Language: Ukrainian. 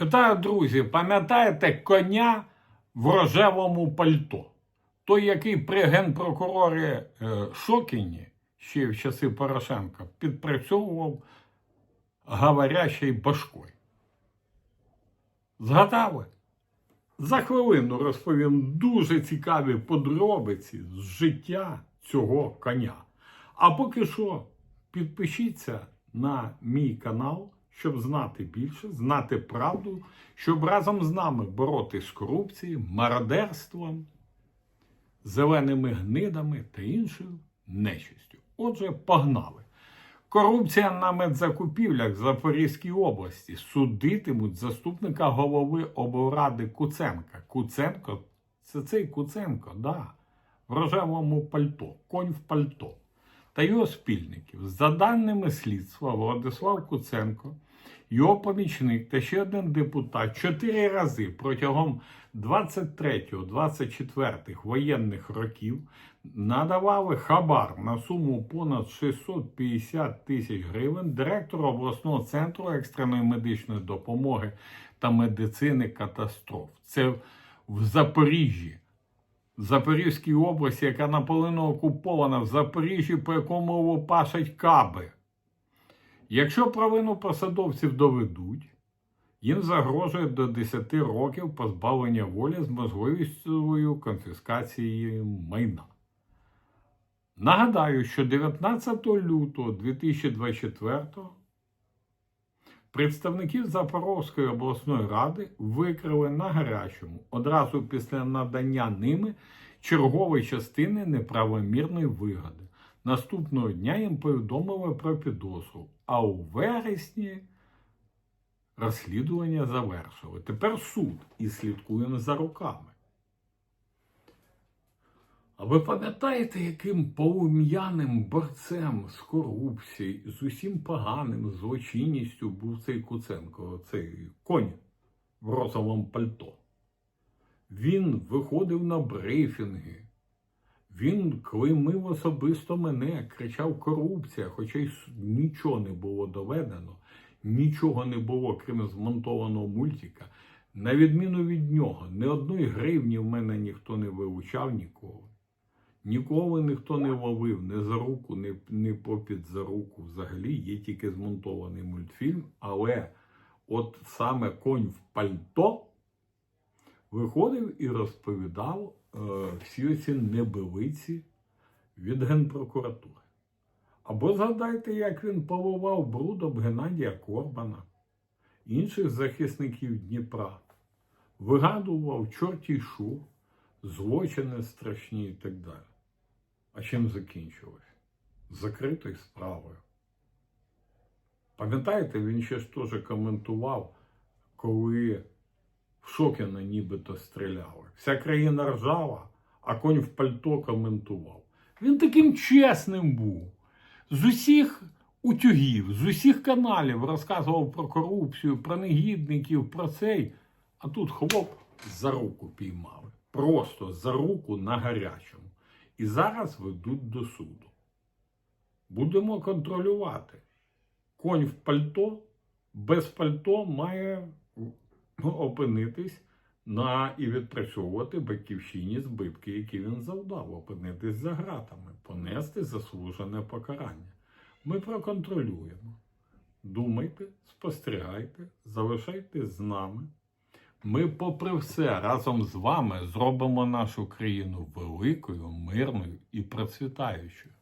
Вітаю, друзі! Пам'ятаєте коня в рожевому пальто? Той, який при генпрокурорі е, Шокіні ще в часи Порошенка підпрацьовував говорящий башкою. Згадали? За хвилину розповім дуже цікаві подробиці з життя цього коня. А поки що підпишіться на мій канал, щоб знати більше, знати правду, щоб разом з нами боротися з корупцією, мародерством, зеленими гнидами та іншою нечистю. Отже, погнали. Корупція на медзакупівлях в Запорізькій області судитимуть заступника голови облради Куценка. Куценко це цей Куценко, да, в рожевому пальто, конь в пальто. Та його спільників. За даними слідства, Владислав Куценко, його помічник та ще один депутат чотири рази протягом 23-24 воєнних років надавали хабар на суму понад 650 тисяч гривень директору обласного центру екстреної медичної допомоги та медицини катастроф. Це в Запоріжжі. Запорізькій області, яка наполовину окупована в Запоріжжі, по якому лопашать каби. Якщо провину посадовців доведуть, їм загрожує до 10 років позбавлення волі з можливістю конфіскації майна. Нагадаю, що 19 лютого 2024 представників Запорозької обласної ради викрили на гарячому одразу після надання ними чергової частини неправомірної вигоди. Наступного дня їм повідомили про підозру, а у вересні розслідування завершили. Тепер суд і слідкуємо за руками. А ви пам'ятаєте, яким полум'яним борцем з корупцією, з усім поганим, злочинністю був цей Куценко, цей конь в розовому пальто? Він виходив на брифінги, він клеймив особисто мене, кричав корупція, хоча й нічого не було доведено, нічого не було, крім змонтованого мультика. На відміну від нього, ні одної гривні в мене ніхто не вилучав ніколи. Ніколи ніхто не ловив не за руку, не, не попід за руку. Взагалі є тільки змонтований мультфільм, але от саме конь в пальто виходив і розповідав е, всі ці небилиці від Генпрокуратури. Або згадайте, як він поливав брудом Геннадія Корбана, інших захисників Дніпра, вигадував чорті шу, злочини страшні і так далі. А чим закінчилось? Закритою справою. Пам'ятаєте, він ще ж теж коментував, коли в Шокіна нібито стріляли. Вся країна ржала, а конь в пальто коментував. Він таким чесним був. З усіх утюгів, з усіх каналів розказував про корупцію, про негідників, про цей. А тут хлоп за руку піймали. Просто за руку на гарячому. І зараз ведуть до суду. Будемо контролювати. Конь в пальто без пальто має ну, опинитись на і відпрацьовувати батьківщині збитки, які він завдав, опинитись за гратами, понести заслужене покарання. Ми проконтролюємо. Думайте, спостерігайте, залишайтесь з нами. Ми, попри все, разом з вами зробимо нашу країну великою, мирною і процвітаючою.